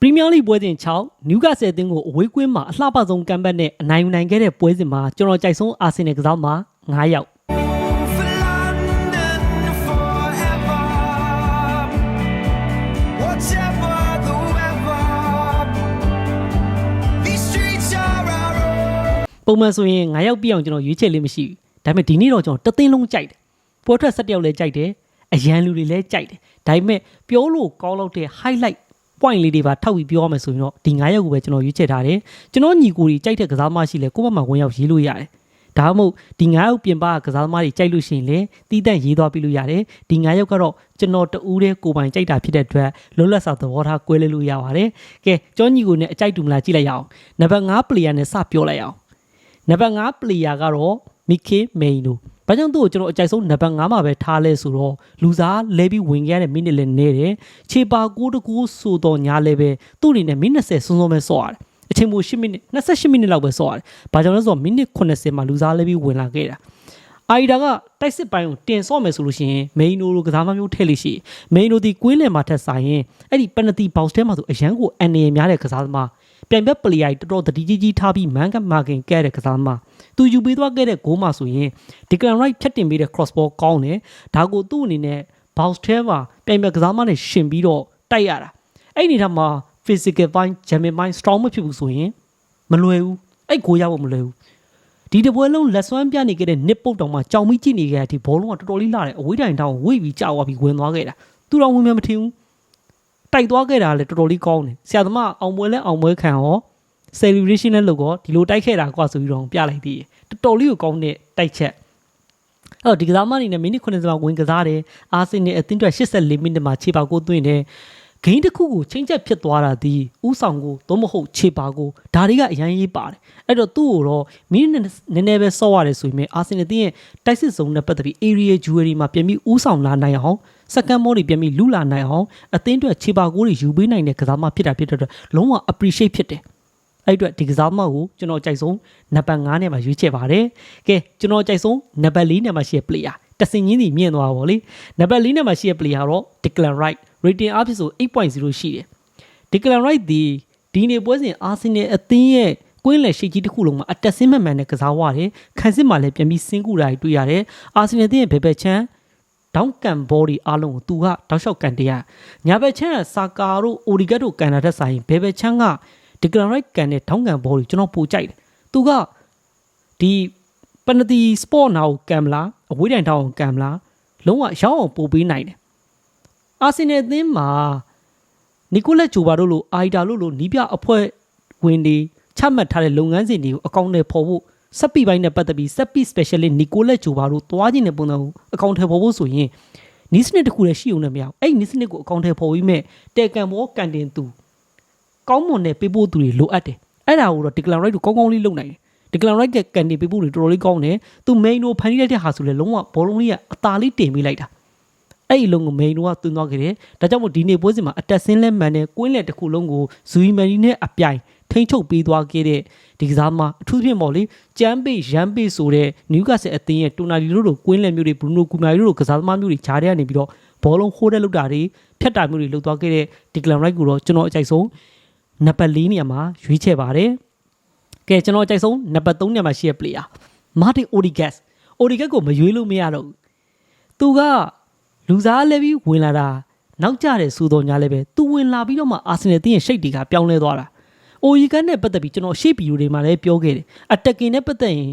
ပရီးမီးယားလိပွဲစဉ်6နျူကာဆယ်အသင်းကိုအဝေးကွင်းမှာအလှပဆုံးကမ်ဘတ်နဲ့အနိုင်ယူနိုင်ခဲ့တဲ့ပွဲစဉ်မှာကျွန်တော်ကြိုက်ဆုံးအာဆင်နယ်ကစားမှာ9ယောက် For London forever. Whatever the weather, these streets are our own. ပုံမှန်ဆိုရင်9ယောက်ပြည့်အောင်ကျွန်တော်ရွေးချယ်လေးမရှိဘူးဒါပေမဲ့ဒီနေ့တော့ကျွန်တော်တသင်းလုံးကြိုက်တယ်ပွဲထွက်7ယောက်လည်းကြိုက်တယ်အရန်လူတွေလည်းကြိုက်တယ်ဒါပေမဲ့ပြောလို့ကောင်းလို့တဲ့ highlight point လေးတွေပါထောက်ပြီးပြောရမယ်ဆိုရင်တော့ဒီ9ယောက်ကိုပဲကျွန်တော်ရွေးချယ်ထားတယ်ကျွန်တော်ညီကိုတွေကြိုက်တဲ့ကစားသမားရှိလဲကိုယ့်ဘက်မှာဝင်ရောက်ရေးလို့ရတယ်ဒါမှမဟုတ်ဒီ9ယောက်ပြင်ပကကစားသမားတွေကြိုက်လို့ရှိရင်လည်းတီးတန့်ရေးသွားပြီးလို့ရတယ်ဒီ9ယောက်ကတော့ကျွန်တော်တူးတဲ့ကိုယ်ပိုင်ကြိုက်တာဖြစ်တဲ့အတွက်လွတ်လပ်စွာသဘောထားကွဲလဲလို့ရပါတယ်ကဲကျောင်းညီကိုနဲ့အကြိုက်တူမလားကြည့်လိုက်ရအောင်နံပါတ်5 player နဲ့စပြောလိုက်အောင်နံပါတ်5 player ကတော့မီကေမိန်နို။ ဘာကြောင့်သူ့ကိုကျွန်တော်အကြိုက်ဆုံးနံပါတ်5မှာပဲထားလဲဆိုတော့လူစားလဲပြီးဝင်ခဲ့ရတဲ့မိနစ်လည်းနေတယ်။ခြေပါကိုတကူဆိုတော့ညာလဲပဲသူ့အနေနဲ့မိနစ်20စွန်းစွန်းပဲဆော့ရတယ်။အချိန်မို10မိနစ်28မိနစ်လောက်ပဲဆော့ရတယ်။ဘာကြောင့်လဲဆိုတော့မိနစ်80မှာလူစားလဲပြီးဝင်လာခဲ့တာ။အာရီဒါကတိုက်စစ်ပိုင်းကိုတင်ဆော့မယ်ဆိုလို့ရှိရင်မိန်နိုလိုကစားမမျိုးထည့်လို့ရှိရင်မိန်နိုဒီကွင်းလယ်မှာထက်ဆိုင်ရင်အဲ့ဒီပန်နတီဘောက်စ်ထဲမှာဆိုအရန်ကိုအန်နေများတဲ့ကစားသမား ပြိုင်ဘက်ပလီယာတော်တော်တတိကြီးကြီးထားပြီးမန်ကမာကင်ကဲတဲ့ကစားသမားသူယူပေးသွားခဲ့တဲ့ဂိုးမှာဆိုရင်ဒီကလန်ရိုက်ဖြတ်တင်ပေးတဲ့ cross ball ကောင်းတယ်ဒါကိုသူ့အနေနဲ့ bounce ထဲမှာပြိုင်ဘက်ကစားမနဲ့ရှင်ပြီးတော့တိုက်ရတာအဲ့ဒီအနေထားမှာ physical ပိုင်း jamming ပိုင်း strong မဖြစ်ဘူးဆိုရင်မလွယ်ဘူးအဲ့ဂိုးရဖို့မလွယ်ဘူးဒီတပွဲလုံးလက်စွမ်းပြနေခဲ့တဲ့နစ်ပုတ်တောင်မှာကြောင်မိကြည့်နေခဲ့တဲ့ဒီဘောလုံးကတော်တော်လေးလာတယ်အဝေးတိုင်တောင်ဝိတ်ပြီးကြောက်သွားပြီးဝင်သွားခဲ့တာသူတော်ဝင်မှမထင်ဘူး တိုက်သွားခဲ့တာလည်းတော်တော်လေးကောင်းတယ်ဆရာသမားအောင်ပွဲလဲအောင်ပွဲခံရော celebration နဲ့လို့ကောဒီလိုတိုက်ခဲ့တာကွာဆိုပြီးတော့ပြလိုက်သေးတယ်တော်တော်လေးကိုကောင်းတဲ့တိုက်ချက်အဲ့တော့ဒီကစားမအနေနဲ့မိနစ်90မှာဝင်ကစားတယ်အာဆင်နယ်အသင်းအတွက်84မိနစ်မှာခြေပါကိုသွင်းတယ်ဂိမ်းတစ်ခုကိုချင်းချက်ဖြစ်သွားတာဒီဥဆောင်ကိုသို့မဟုတ်ခြေပါကိုဒါတွေကအရန်ရေးပါတယ်အဲ့တော့သူ့ကိုတော့မိနစ်နည်းနည်းပဲစော့ရတယ်ဆိုရင်အာဆင်နယ်တင်းရဲ့တိုက်စစ်စုံနဲ့ပတ်သက်ပြီး area jewelry မှာပြန်ပြီးဥဆောင်လာနိုင်အောင်စကန်မောတွေပြန်ပြီးလူလာနိုင်အောင်အသင်းအတွက်ခြေပါကိုတွေယူပေးနိုင်တဲ့ကစားမဖြစ်တာဖြစ်တဲ့အတွက်လုံးဝ appreciate ဖြစ်တယ်အဲ့အတွက်ဒီကစားမကိုကျွန်တော်ကြိုက်ဆုံးနံပါတ်9နဲ့မှာရွေးချယ်ပါတယ်။ကဲကျွန်တော်ကြိုက်ဆုံးနံပါတ်4နဲ့မှာရှိတဲ့ player တဆင်ချင်းစီမြင့်သွားပါဗောလေ။နံပါတ်4နဲ့မှာရှိတဲ့ player တော့ Declan Rice rating အဖြစ်ဆို8.0ရှိတယ်။ Declan Rice ဒီဒီနေ့ပွဲစဉ် Arsenal အသင်းရဲ့ကွင်းလယ်ရှိကြီးတစ်ခုလုံးမှာအတက်ဆင်းမှန်မှန်နဲ့ကစားသွားတယ်။ခံစစ်မှာလည်းပြန်ပြီးစင်းကူတာတွေတွေ့ရတယ်။ Arsenal အသင်းရဲ့ဘယ်ဘက်ချမ်း တောင်းကန်ဘောဒီအားလုံးကိုသူကတောက်လျှောက်ကန်တရားညာဘက်ချမ်းကဆာကာတို့အိုဒီဂတ်တို့ကန်တာတဲ့ဆိုင်ဘယ်ဘက်ချမ်းကဒီကလန်ရိုက်ကန်တဲ့တောင်းကန်ဘောဒီကျွန်တော်ပိုကြိုက်တယ်သူကဒီပနတီစပေါ့နာကိုကန်မလားအဝေးတိုင်တောင်းကိုကန်မလားလုံးဝရောက်အောင်ပို့ပေးနိုင်တယ်အာဆင်နယ်အသင်းမှာနီကိုလက်ဂျိုဘာတို့လိုအိုင်ဒါတို့လိုနီးပြအဖွဲ့ဝင်တွေချမှတ်ထားတဲ့လုပ်ငန်းစဉ်တွေကိုအကောင့်ထဲပေါ်ဖို့ စက်ပီပိုင်းနဲ့ပတ်သက်ပြီးစက်ပီ specialist နီကိုလက်ဂျိုဘာတို့တွားခြင်းတဲ့ပုံစံကိုအကောင့်ထဲပေါ်ဖို့ဆိုရင်နီးစနစ်တစ်ခုလည်းရှိုံနဲ့မရဘူးအဲ့ဒီနီးစနစ်ကိုအကောင့်ထဲပေါ်ပြီးမဲ့တဲကန်ဘောကန်တင်သူကောင်းမွန်တဲ့ပေးပို့သူတွေလိုအပ်တယ်အဲ့ဒါကိုတော့ Declan Rice တို့ကောင်းကောင်းလေးလုပ်နိုင်တယ် Declan Rice ကကန်နေပေးပို့တွေတော်တော်လေးကောင်းတယ်သူ main ကိုဖန်တီးလိုက်တဲ့ဟာဆိုလေလုံးဝဘောလုံးလေးကအသာလေးတင်ပေးလိုက်တာ အဲ့ဒီလုံးကို main ကသွင်းသွားခဲ့တယ်ဒါကြောင့်မို့ဒီနေ့ပွဲစဉ်မှာအတက်ဆင်းလဲမှန်တဲ့ကွင်းလက်တစ်ခုလုံးကိုဇူီမန်နီနဲ့အပြိုင်ထိန်းချုပ်ပေးသွားခဲ့တဲ့ဒီကစားမအထူးသဖြင့်ပေါ့လေကျမ်းပေရန်ပေဆိုတဲ့နျူကာဆယ်အသင်းရဲ့တူနာဒီတို့လိုကွင်းလက်မျိုးတွေဘရူနိုကူမာရီတို့လိုကစားသမားမျိုးတွေဂျားထဲကနေပြီးတော့ဘောလုံးခိုးတဲ့လောက်တာတွေဖြတ်တာမျိုးတွေလုပ်သွားခဲ့တဲ့ဒီကလန်ရိုက်ကိုတော့ကျွန်တော်အကြိုက်ဆုံးနံပါတ်၄နေရာမှာရွေးချယ်ပါတယ်။ကဲကျွန်တော်ကြိုက်ဆုံးနံပါတ်3နေရာမှာရှိတဲ့ player Martin Odegaard Odegaard ကိုမရွေးလို့မရတော့ဘူး။သူက လူစားလဲပြီးဝင်လာတာနောက်ကျတယ်ဆိုတော့ညာလဲပဲသူဝင်လာပြီးတော့မှအာဆင်နယ်တင်းရဲ့ရှိတ်တွေကပြောင်းလဲသွားတာ။ Odegaard နဲ့ပတ်သက်ပြီးကျွန်တော်ရှေ့ဗီဒီယိုတွေမှာလည်းပြောခဲ့တယ်။ attacking နဲ့ပတ်သက်ရင်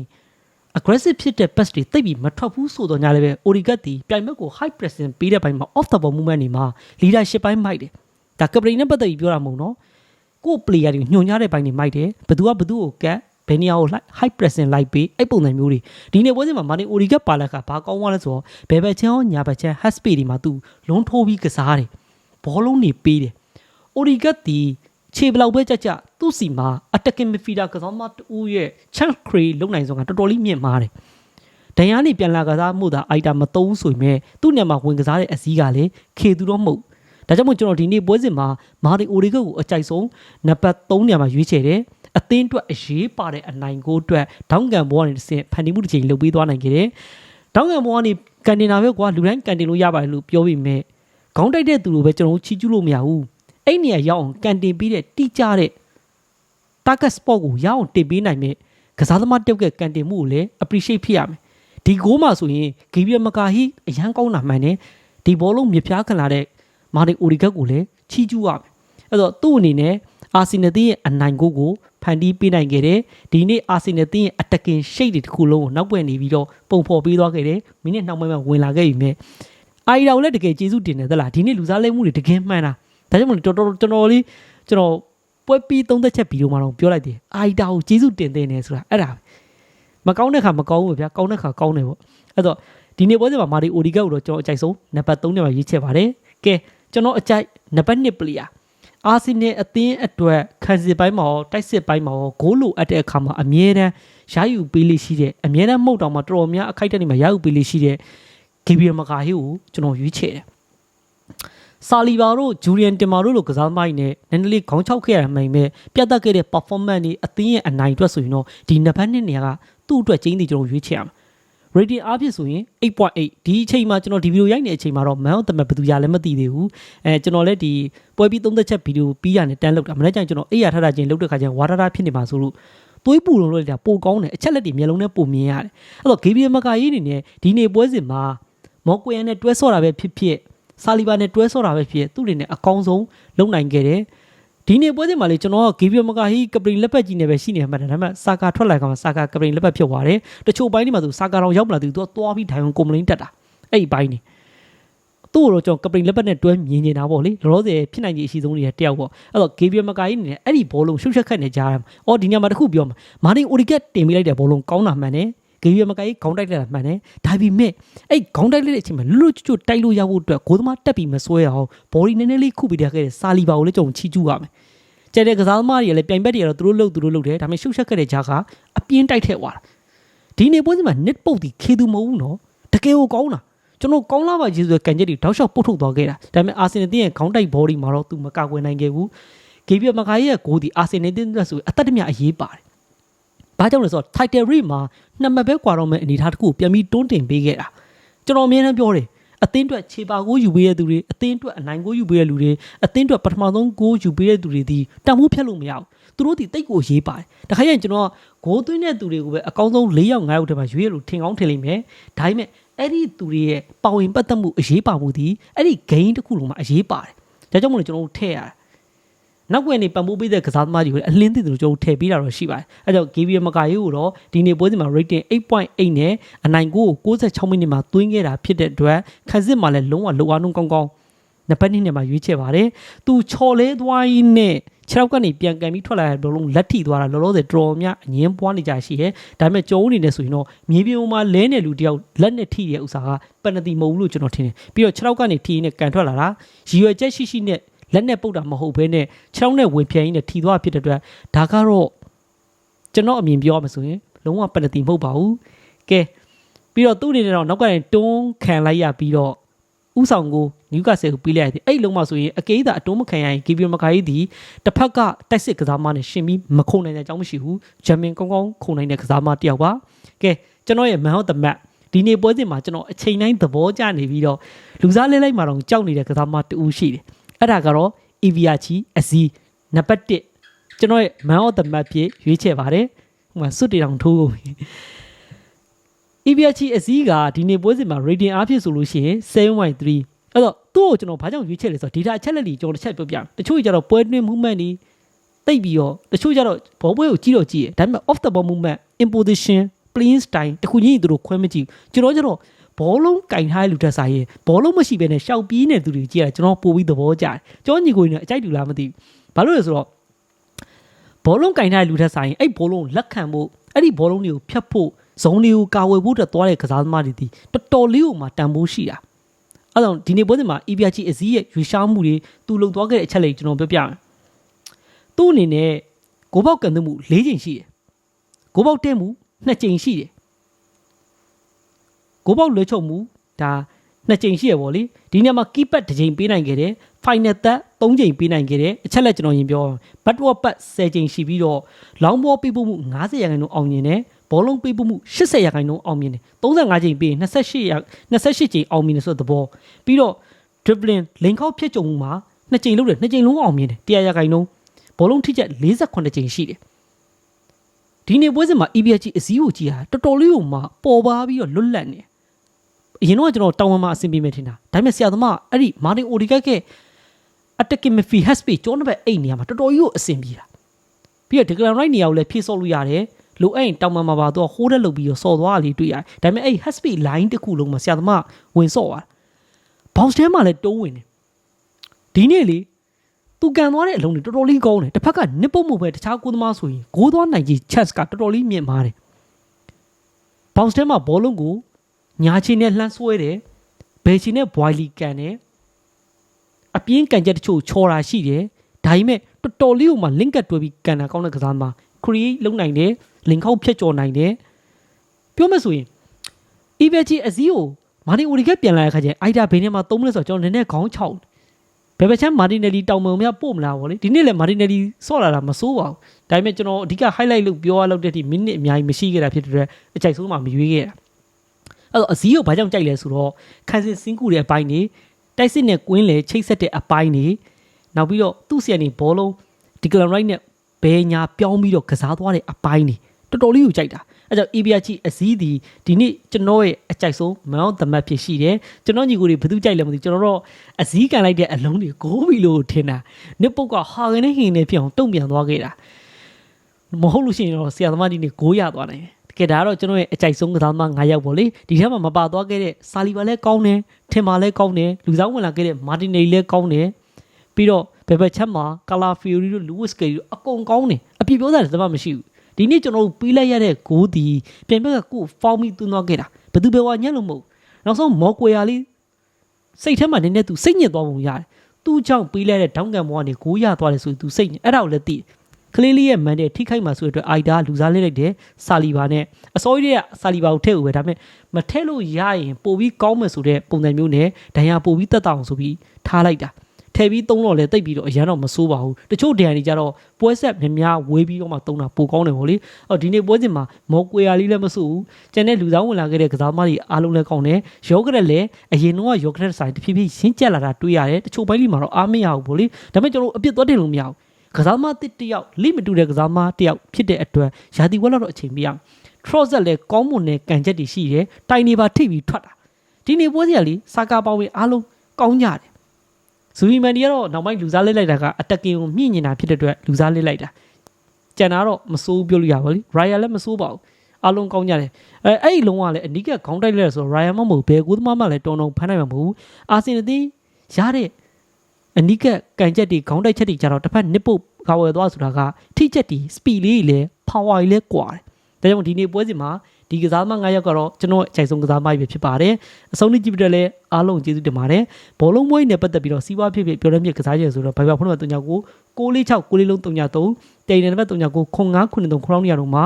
aggressive ဖြစ်တဲ့ pass တွေတိတ်ပြီးမထွက်ဘူးဆိုတော့ညာလည်းပဲ Odegaard ဒီပြိုင်ဘက်ကို high pressing ပေးတဲ့ဘက်မှာ off the ball movement တွေမှာ leadership ပိုင်းမိုက်တယ်။ဒါကပတိန်နဲ့ပတ်သက်ပြီးပြောတာမဟုတ်နော်။ကို့ player တွေညွှန်ကြားတဲ့ဘိုင်းတွေမိုက်တယ်ဘယ်သူကဘယ်သူ့ကိုကတ် ဘယ်နေရာကို like high pressing လိုက်ပေးအဲ့ပုံစံမျိုးတွေဒီနေ့ပွဲစဉ်မှာမာနီအိုရီကပါလက်ကဘာကောင်းသွားလဲဆိုတော့ဘယ်ဘက်ချမ်းရောညာဘက်ချမ်း hat speed တွေမှာသူလုံးထိုးပြီးကစားတယ်ဘောလုံးတွေပေးတယ်အိုရီကတီခြေဘလောက်ပဲကြကြသူ့စီမှာ attacking midfielder ကစားမတူရဲ့ chance create လုပ်နိုင်ဆုံးကတော်တော်လေးမြင့်မားတယ်ဒဏ်ရာနေပြန်လာကစားမှုသာအိုက်တာမသုံးဆိုရင်သူ့ညမှာဝင်ကစားတဲ့အစည်းကလည်းခေသူတော့မဟုတ်ဒါကြောင့်မို့ကျွန်တော်ဒီနေ့ပွဲစဉ်မှာမာရီအိုရီဂတ်ကိုအကြိုက်ဆုံးနံပါတ်3နေရာမှာရွေးချယ်တယ် အသင်းအတွက်အရေးပါတဲ့အနိုင်ကိုအတွက်ဒေါင်းကန်ဘောကနေတစ်ဆင့်ဖန်တီးမှုတစ်ချိန်လုပ်ပေးသွားနိုင်ခဲ့တယ်ဒေါင်းကန်ဘောကနေကန်တင်တာပဲကွာလူတိုင်းကန်တင်လို့ရပါတယ်လို့ပြောပြီးမြဲခေါင်းတိုက်တဲ့သူလိုပဲကျွန်တော်တို့ချီးကျူးလို့မရဘူးအဲ့နေရာရောက်အောင်ကန်တင်ပြီးတဲ့တိကျတဲ့ target spot ကိုရအောင်တင်ပေးနိုင်မဲ့ကစားသမားတယောက်ကကန်တင်မှုကိုလည်း appreciate ဖြစ်ရမယ်ဒီဂိုးမှာဆိုရင်ဂီဘီယမကာဟီအရန်ကောင်းတာမှန်တယ်ဒီဘောလုံးမြပြားခံလာတဲ့မာနီအိုရီဂတ်ကိုလည်းချီးကျူးရမယ်အဲ့တော့သူ့အနေနဲ့ အာဆီနယ်ရဲ့အနိုင်ကိုကိုဖန်တီးပေးနိုင်ခဲ့တယ်ဒီနေ့အာဆီနယ်ရဲ့အတက်ကင်ရှိတ်တွေတစ်ခုလုံးကိုနောက်ပွင့်နေပြီးတော့ပုံဖော်ပေးသွားခဲ့တယ်မိနစ်နောက်ပိုင်းမှာဝင်လာခဲ့ပြီမဲ့အာရီတော်လည်းတကယ်ကျေးဇူးတင်တယ်သလားဒီနေ့လူစားလဲမှုတွေတကယ်မှန်တာဒါကြောင့်မလို့တော်တော်ကျွန်တော်လေးကျွန်တော်ပွဲပြီးသုံးသက်ချက်ဗီဒီယိုမှာတော့ပြောလိုက်တယ်အာရီတာကိုကျေးဇူးတင်တယ်နေဆိုတာအဲ့ဒါပဲမကောင်းတဲ့ခါမကောင်းဘူးဗျာကောင်းတဲ့ခါကောင်းတယ်ပေါ့အဲ့တော့ဒီနေ့ပွဲစဉ်မှာမာရီအိုဒီဂတ်ကိုတော့ကျွန်တော်အကြိုက်ဆုံးနံပါတ်3နဲ့မှာရွေးချယ်ပါတယ်ကဲကျွန်တော်အကြိုက်နံပါတ်1ပလီယာ အာဆီနယ်အသင်းအတွက်ခံစစ်ပိုင်းမှာရောတိုက်စစ်ပိုင်းမှာရောဂိုးလိုအပ်တဲ့အခါမှာအမြဲတမ်းရယူပေးလိရှိတဲ့အမြဲတမ်းမှုတ်တောင်မှတော်တော်များအခိုက်အတန့်တွေမှာရယူပေးလိရှိတဲ့ဂီဘီယမကာဟီကိုကျွန်တော်ရွေးချယ်တယ်။ဆာလီဘာတို့ဂျူလီယန်တင်မာတို့လိုကစားသမားတွေနဲ့နည်းနည်းလေးခေါင်းချောက်ခဲ့ရမှန်ပဲပြတ်သက်ခဲ့တဲ့ performance တွေအသင်းရဲ့အနိုင်အတွက်ဆိုရင်တော့ဒီနှစ်ပတ်နှစ်နေရာကသူ့အတွက်ကျင်းတီကျွန်တော်ရွေးချယ်ရမှာ rating အားဖြင့်ဆိုရင်8.8ဒီအချိန်မှာကျွန်တော်ဒီဗီဒီယိုရိုက်နေတဲ့အချိန်မှာတော့ man of the match ဘယ်သူရလဲမသိသေးဘူးအဲကျွန်တော်လည်းဒီပွဲပြီးသုံးသက်ချက်ဗီဒီယိုပြီးရနဲ့တန်းလောက်တာမနေ့ကျရင်ကျွန်တော်အိပ်ရထတာချင်းလောက်တဲ့ခါကျရင်ဝါရတာဖြစ်နေပါဆိုလို့သွေးပူလုံးလို့လည်းပိုကောင်းတယ်အချက်လက်တွေမျက်လုံးနဲ့ပုံမြင်ရတယ်အဲ့တော့ဂေဘီယမကာရေးအနေနဲ့ဒီနေ့ပွဲစဉ်မှာမော်ကွေယန်နဲ့တွဲဆော့တာပဲဖြစ်ဖြစ်ဆာလီဘာနဲ့တွဲဆော့တာပဲဖြစ်ဖြစ်သူ့အနေနဲ့အကောင်းဆုံးလုပ်နိုင်ခဲ့တယ် ဒီနေ့ပွဲစဉ်မှာလေကျွန်တော်ကဂေဘီယမကာဟီကပရင်လက်ပတ်ကြီးနဲ့ပဲရှိနေမှတ်တယ်ဒါပေမဲ့စာကာထွက်လာကမှစာကာကပရင်လက်ပတ်ဖြစ်သွားတယ်တချို့ပိုင်းတွေမှာသူစာကာတော်ရောက်မလာသူသူကသွားပြီးဒိုင်ဝန်ကွန်မလင်းတက်တာအဲ့ဒီပိုင်းနေသူ့ကိုတော့ကျွန်တော်ကပရင်လက်ပတ်နဲ့တွဲမြင်နေတာပေါ့လေလောလောဆယ်ဖြစ်နိုင်ခြေအရှိဆုံးတွေတယောက်ပေါ့အဲ့တော့ဂေဘီယမကာဟီအနေနဲ့အဲ့ဒီဘောလုံးရှုပ်ရှက်ခတ်နေကြတယ်အော်ဒီညမှာတစ်ခုပြောမှာမာတင်အိုရီကက်တင်ပေးလိုက်တဲ့ဘောလုံးကောင်းတာမှန်တယ် ဂေဘီယမကာဟီခေါင်းတိုက်လိုက်တာမှန်တယ်ဒါပေမဲ့အဲ့ခေါင်းတိုက်လိုက်တဲ့အချိန်မှာလွတ်လွတ်ကျွတ်ကျွတ်တိုက်လို့ရဖို့အတွက်ဂိုးသမားတက်ပြီးမဆွဲအောင်ဘော်ဒီနည်းနည်းလေးခုပြီးတက်ခဲ့တဲ့စာလီဘာကိုလည်းကျွန်တော်ချီးကျူးရမယ်ကျတဲ့ကစားသမားတွေကလည်းပြိုင်ဘက်တွေကတော့သူတို့လှုပ်သူတို့လှုပ်တယ်ဒါပေမဲ့ရှုပ်ရှက်ခဲ့တဲ့ဂျာကအပြင်းတိုက်ထက်သွားတာဒီနေ့ပွဲစဉ်မှာ net ပုတ်တီခေသူမဟုတ်ဘူးနော်တကယ်ကိုကောင်းတာကျွန်တော်ကောင်းလာပါကျေးဇူးရဲ့ကန်ချက်တွေတောက်လျှောက်ပုတ်ထုတ်သွားခဲ့တာဒါပေမဲ့အာဆင်နယ်တင်းရဲ့ခေါင်းတိုက်ဘောဒီမှာတော့သူမကကွယ်နိုင်ခဲ့ဘူးဂေဘီယမကာရဲ့ဂိုးဒီအာဆင်နယ်တင်းအတွက်ဆိုအသက်တမြအရေးပါတယ် ဘာကြောင့်လဲဆိုတော့ title rate မှာနှစ်မှတ်ပဲကွာတော့မဲ့အနေအထားတစ်ခုကိုပြန်ပြီးတွန်းတင်ပေးခဲ့တာကျွန်တော်အမြဲတမ်းပြောတယ်အသင်းအတွက်ခြေပါကိုယူပေးတဲ့သူတွေအသင်းအတွက်အနိုင်ကိုယူပေးတဲ့လူတွေအသင်းအတွက်ပထမဆုံးကိုယူပေးတဲ့သူတွေဒီတန်ဖိုးဖြတ်လို့မရဘူးသူတို့ဒီတိတ်ကိုရေးပါတယ်တခါကျရင်ကျွန်တော်ကဂိုးသွင်းတဲ့သူတွေကိုပဲအကောင်းဆုံး၄ယောက်၅ယောက်တည်းမှာရွေးရလို့ထင်ကောင်းထင်လိမ့်မယ်ဒါပေမဲ့အဲ့ဒီသူတွေရဲ့ပါဝင်ပတ်သက်မှုအရေးပါမှုဒီအဲ့ဒီ gain တစ်ခုလုံးမှာအရေးပါတယ်ဒါကြောင့်မို့လို့ကျွန်တော်တို့ထည့်ရတယ် နောက်ွယ်နေပံပိုးပေးတဲ့ကစားသမားတွေကိုလည်းအလင်းသိတယ်လို့ကျွန်တော်တို့ထည့်ပေးတာတော့ရှိပါတယ်အဲကြောင့် GVM မကာယိုကိုတော့ဒီနေ့ပွဲစဉ်မှာ rating 8.8နဲ့အနိုင်ကို66မိနစ်မှာသွင်းခဲ့တာဖြစ်တဲ့အတွက်ခန်းစစ်မှာလည်းလုံးဝလိုအားနှုန်းကောင်းကောင်းနှစ်ပတ်နှစ်နဲ့မှာရွေးချယ်ပါတယ်သူချော်လဲသွားရင်းနဲ့ခြေထောက်ကနေပြန်ကန်ပြီးထွက်လာတဲ့ဘလုံးလက်ထိသွားတာလောလောဆယ်တော်များအငင်းပွားနေကြရှိရဲဒါပေမဲ့ကြုံနေနေဆိုရင်တော့မြေပြင်ပေါ်မှာလဲနေလူတယောက်လက်နဲ့ထိတဲ့ဥစ္စာကပနတီမဟုတ်ဘူးလို့ကျွန်တော်ထင်တယ်ပြီးတော့ခြေထောက်ကနေထိရင်းနဲ့ကန်ထွက်လာတာရည်ရွယ်ချက်ရှိရှိနဲ့ လက်နဲ့ပုတ်တာမဟုတ်ဘဲနဲ့ခြေထောက်နဲ့ဝင်ပြန်ရင်းနဲ့ထိသွားဖြစ်တဲ့အတွက်ဒါကတော့ကျွန်တော်အမြင်ပြောရမှာဆိုရင်လုံးဝပနတီမဟုတ်ပါဘူးကဲပြီးတော့သူ့အနေနဲ့တော့နောက်ကနေတွန်းခံလိုက်ရပြီးတော့ဥဆောင်ကိုနျူကာဆယ်ကိုပြီးလိုက်ရတယ်အဲ့လုံးမှာဆိုရင်အကေးသာအတွန်းမခံရရင်ဂီဗီယမကာကြီးဒီတစ်ဖက်ကတိုက်စစ်ကစားမနဲ့ရှင်ပြီးမခုံနိုင်တဲ့အကြောင်းမရှိဘူးဂျမင်ကောင်းကောင်းခုံနိုင်တဲ့ကစားမတစ်ယောက်ပါကဲကျွန်တော်ရဲ့ man of the match ဒီနေ့ပွဲစဉ်မှာကျွန်တော်အချိန်တိုင်းသဘောကျနေပြီးတော့လူစားလေးလိုက်မှာတော့ကြောက်နေတဲ့ကစားမတူရှိတယ် အဲ့ဒါကတော့ EVRC အစီနံပါတ်1ကျွန်တော်ရဲ့ man of the match ဖြစ်ရွေးချယ်ပါတယ်ဟိုမှာစွတ်တေတောင်ထိုးကုန်ပြီ EVRC အစီကဒီနေ့ပွဲစဉ်မှာ rating အားဖြင့်ဆိုလို့ရှိရင်7.3အဲ့တော့သူ့ကိုကျွန်တော်ဘာကြောင့်ရွေးချယ်လဲဆိုတော့ data အချက်လက်တွေကျွန်တော်တစ်ချက်ပြောပြမယ်တချို့ကြတော့ပွဲတွင်း movement တွေတိတ်ပြီးတော့တချို့ကြတော့ဘောပွဲကိုကြည့်တော့ကြည့်ရဒါပေမဲ့ off the ball movement imposition playing style တခုချင်းသူတို့ခွဲမကြည့်ဘူးကျွန်တော်ကျတော့ ဘောလုံးကင်ထားတဲ့လူတက်ဆိုင်ရင်ဘောလုံးမရှိဘဲနဲ့ရှောက်ပြေးနေတဲ့သူတွေကြည့်ရတာကျွန်တော်ပို့ပြီးသဘောကျတယ်ကျွန်တော်ညီကိုနေအကြိုက်တူလားမသိဘူးဘာလို့လဲဆိုတော့ဘောလုံးကင်ထားတဲ့လူတက်ဆိုင်ရင်အဲ့ဘောလုံးလက်ခံဖို့အဲ့ဒီဘောလုံးတွေကိုဖျက်ဖို့ဇုံတွေကိုကာဝယ်ဖို့တက်သွားတဲ့ကစားသမားတွေဒီတော်တော်လေးကိုမှတန်ဖိုးရှိတာအဲ့တော့ဒီနေ့ပွဲစဉ်မှာ EPG အစည်းရဲ့ရွေရှားမှုတွေသူလုံသွားခဲ့တဲ့အချက်လေးကျွန်တော်ပြောပြမယ်သူ့အနေနဲ့ကိုပေါက်ကန်သွင်းမှု၄ချိန်ရှိတယ်ကိုပေါက်တဲမှု၂ချိန်ရှိတယ် ကိုပေါက်လွှဲချုပ်မှုဒါနှစ်ချိန်ရှိရပေါ့လေဒီနေ့မှာ keypad တစ်ချိန်ပေးနိုင်ခဲ့တယ် final သက်၃ချိန်ပေးနိုင်ခဲ့တယ်အချက်လက်ကျွန်တော်ရင်ပြော backward pass 10ချိန်ရှိပြီးတော့ long ball ပေးပို့မှု90ရာခိုင်နှုန်းအောင်မြင်တယ်ဘောလုံးပေးပို့မှု80ရာခိုင်နှုန်းအောင်မြင်တယ်35ချိန်ပေးရင်28ရာ28ချိန်အောင်မြင်တယ်ဆိုတဲ့သဘောပြီးတော့ dribbling လင်ခေါက်ဖြစ်ကြုံမှုမှာနှစ်ကြိမ်လုပ်တယ်နှစ်ကြိမ်လုံးအောင်မြင်တယ်တရားရခိုင်နှုန်းဘောလုံးထိချက်48ကြိမ်ရှိတယ်ဒီနေ့ပွဲစဉ်မှာ EPL ကြီးအစည်းအဝေးကြီးဟာတော်တော်လေးကိုမှပေါ်ပါပြီးတော့လွတ်လပ်နေ အရင်တော့ကျွန်တော်တောင်းဝမ်းမှာအဆင်ပြေမယ်ထင်တာဒါပေမဲ့ဆရာသမားအဲ့ဒီမာတင်အိုဒီကက်က attacking midfield has space ကျောင်းတစ်ဘက်အိတ်နေရာမှာတော်တော်ကြီးကိုအဆင်ပြေတာပြီးတော့ declan right နေရာကိုလည်းဖြည့်ဆော့လို့ရတယ်လိုအဲ့ရင်တောင်မှန်မှာပါတော့ဟိုးတက်လုပ်ပြီးတော့ဆော်သွားတာလေးတွေ့ရတယ်ဒါပေမဲ့အဲ့ has space line တစ်ခုလုံးမှာဆရာသမားဝင်ဆော့သွား bounce ထဲမှာလည်းတိုးဝင်တယ်ဒီနေ့လေသူကန်သွားတဲ့အလုံးတွေတော်တော်လေးကောင်းတယ်တစ်ဖက်ကနစ်ပုတ်မှုပဲတခြားကိုသမားဆိုရင်ဂိုးသွားနိုင်ကြီး chance ကတော်တော်လေးမြင့်မားတယ် bounce ထဲမှာဘောလုံးကို ညာချင်းနဲ့လှမ်းဆွဲတယ်ဘယ်ချင်းနဲ့ boily ကန်တယ်အပြင်းကန်ချက်တချို့ချော်တာရှိတယ်ဒါပေမဲ့တော်တော်လေးကိုမှ link ကတွဲပြီးကန်တာကောင်းတဲ့ကစားသမား create လုပ်နိုင်တယ် link ခောက်ဖြတ်ကျော်နိုင်တယ်ပြောမယ်ဆိုရင် EVG အစည်းကိုမာတင်အိုဒီကပြန်လာတဲ့ခါကျရင်အိုက်တာဘေးထဲမှာ3မိနစ်ဆိုတော့ကျွန်တော်နည်းနည်းခေါင်းချောက်ဘယ်ဘက်ချမ်းမာတင်နယ်လီတောင်မုံများပို့မလားဗောလေဒီနေ့လည်းမာတင်နယ်လီဆော့လာတာမစိုးပါဘူးဒါပေမဲ့ကျွန်တော်အဓိက highlight လုပ်ပြောရလို့တဲ့ဒီမိနစ်အများကြီးမရှိခဲ့တာဖြစ်တဲ့အတွက်အကြိုက်ဆုံးမှမရွေးခဲ့တာ အဲ့တော့အစည်းကိုဘာကြောင့်ကြိုက်လဲဆိုတော့ခန်းစင်စင်းကူတဲ့အပိုင်းနေတိုက်စစ်နဲ့ကွင်းလေချိတ်ဆက်တဲ့အပိုင်းနေနောက်ပြီးတော့သူ့ဆီကနေဘောလုံးဒီကလန်ရိုက်နဲ့ဘဲညာပြောင်းပြီးတော့ကစားသွားတဲ့အပိုင်းနေတော်တော်လေးကိုကြိုက်တာအဲကြောင့် EBRG အစည်းဒီဒီနေ့ကျွန်တော်ရဲ့အကြိုက်ဆုံး man of the match ဖြစ်ရှိတယ်ကျွန်တော်ညီကိုတွေဘယ်သူကြိုက်လဲမသိဘူးကျွန်တော်တော့အစည်းကန်လိုက်တဲ့အလုံးတွေကိုဘီလို့ထင်တာနစ်ပုတ်ကဟာကနေဟင်းနေပြအောင်တုံ့ပြန်သွားခဲ့တာမဟုတ်လို့ရှိရင်တော့ဆရာသမားဒီနေ့ကိုရသွားနိုင်တယ်တ ကယ်ဒါကတော့ကျွန်တော်ရဲ့အကြိုက်ဆုံးကစားသမား9ယောက်ပေါ့လေဒီထဲမှာမပါသွားခဲ့တဲ့ဆာလီဘာလည်းကောင်းတယ်ထင်မာလည်းကောင်းတယ်လူစားဝင်လာခဲ့တဲ့မာတင်နယ်လည်းကောင်းတယ်ပြီးတော့ဘယ်ဘက်ချက်မှာကာလာဖီယိုရီတို့လူဝစ်ကီတို့အကုန်ကောင်းတယ်အပြည့်ပြောတာလည်းသမားမရှိဘူးဒီနေ့ကျွန်တော်တို့ပြီးလိုက်ရတဲ့ဂိုးဒီပြန်ပြက်ကကိုဖောင်းပြီးသွင်းသွားခဲ့တာဘယ်သူပဲဝါညံ့လို့မဟုတ်နောက်ဆုံးမော်ကွေယာလေးစိတ်ထဲမှာနည်းနည်းသူစိတ်ညစ်သွားပုံရတယ်သူ့ကြောင့်ပြီးလိုက်တဲ့ဒေါင်းကန်ဘောကနေဂိုးရသွားတယ်ဆိုသူစိတ်ညစ်အဲ့ဒါကိုလည်းသိတယ် ကလေးလေးရဲ့မန်တဲ့ထိခိုက်မှာဆိုတဲ့အတွက်အိုက်ဒါလူစားလေးလိုက်တယ်ဆာလီဘာနဲ့အစိုးရရဲ့ဆာလီဘာကိုထည့်ဦးပဲဒါပေမဲ့မထည့်လို့ရရင်ပို့ပြီးကောင်းမယ်ဆိုတဲ့ပုံစံမျိုးနဲ့ဒဏ်ရာပို့ပြီးတက်တောင်ဆိုပြီးထားလိုက်တာထည့်ပြီးသုံးတော့လဲတိတ်ပြီးတော့အရန်တော့မစိုးပါဘူးတချို့ဒဏ်ရာတွေကြတော့ပွဲဆက်များများဝေးပြီးတော့မှသုံးတာပိုကောင်းတယ်ဗောလေအော်ဒီနေ့ပွဲစဉ်မှာမော်ကွေယာလေးလည်းမစိုးဘူးကျန်တဲ့လူသားဝင်လာခဲ့တဲ့ကစားသမားတွေအားလုံးလည်းကောင်းတယ်ယောဂရက်လည်းအရင်တော့ယောဂရက်ဆိုင်တဖြည်းဖြည်းရှင်းကျက်လာတာတွေ့ရတယ်တချို့ဘိုင်းလီမှာတော့အားမရဘူးဗောလေဒါပေမဲ့ကျွန်တော်တို့အပြစ်သွားတင်လို့မရဘူး ကစားသမားတစ်တယောက်လိမတူတဲ့ကစားသမားတစ်ယောက်ဖြစ်တဲ့အတွက်ယာတီဝက်လောက်တော့အချိန်ပြရအောင် Trozet လည်းကောင်းမွန်တဲ့ကန်ချက်တွေရှိတယ်တိုင်နေပါထိပ်ပြီးထွက်တာဒီနေ့ပွဲစီကလေစာကာပေါဝင်အားလုံးကောင်းကြတယ်ဇူရီမန်ဒီကတော့နောက်ပိုင်းလူစားလေးလိုက်တာကအတက်ကင်ကိုမြင့်နေတာဖြစ်တဲ့အတွက်လူစားလေးလိုက်တာကျန်တာတော့မစိုးဘူးပြောလို့ရပါဘူးလေ Ryan လည်းမစိုးပါဘူးအားလုံးကောင်းကြတယ်အဲအဲ့ဒီလုံးကလည်းအနီးကခေါင်းတိုက်လိုက်ရဆိုတော့ Ryan မမဟုတ်ဘယ်ကိုသမားမှလည်းတုံတုံဖမ်းနိုင်မှာမဟုတ်ဘူးအာဆင်အသင်းရတဲ့ အနီးကကန်ချက်တွေခေါင်းတိုက်ချက်တွေကြတော့တစ်ဖက်နစ်ပုတ်ကာဝယ်သွားဆိုတာကထိချက်တွေ speed လေးတွေလည်း power ကြီးလည်းကွာတယ်ဒါကြောင့်ဒီနေ့ပွဲစဉ်မှာဒီကစားသမား9ယောက်ကတော့ကျွန်တော်အကြိုက်ဆုံးကစားသမားကြီးပဲဖြစ်ပါတယ်အဆုံးထိကြည့်ပြီးတော့လည်းအားလုံးကျေးဇူးတင်ပါတယ်ဘောလုံးပွဲနဲ့ပတ်သက်ပြီးတော့စီးပွားဖြစ်ဖြစ်ပြောရမြစ်ကစားကြရဆိုတော့ဘိုင်ဘာဖုန်းနံပါတ်39ကို646 6လေးလုံး39တိန်နံပါတ်39ကို0993ခရောင်းနေရတော့မှာ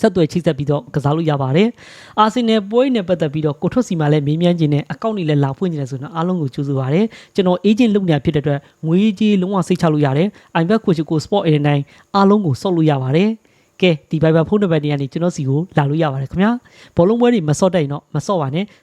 ဆက်သွယ်ချိတ်ဆက်ပြီးတော့ကစားလို့ရပါတယ်။အာဆင်နယ်ပွဲနဲ့ပတ်သက်ပြီးတော့ကိုထွတ်စီမှာလည်းမေးမြန်းခြင်းနဲ့အကောင့်တွေလည်းလာဖွင့်နေတယ်ဆိုတော့အားလုံးကိုကြိုဆိုပါရစေ။ကျွန်တော်အေဂျင့်လုပ်နေတာဖြစ်တဲ့အတွက်ငွေကြေးလုံးဝစိတ်ချလို့ရတယ်။ iBet ကိုချကို Sport 89အားလုံးကိုစော့လို့ရပါတယ်။ကဲဒီ Viber ဖုန်းနံပါတ်တွေကနေကျွန်တော်စီကိုလာလို့ရပါတယ်ခင်ဗျာ။ဘောလုံးပွဲတွေမစော့တိုက်ရင်တော့မစော့ပါနဲ့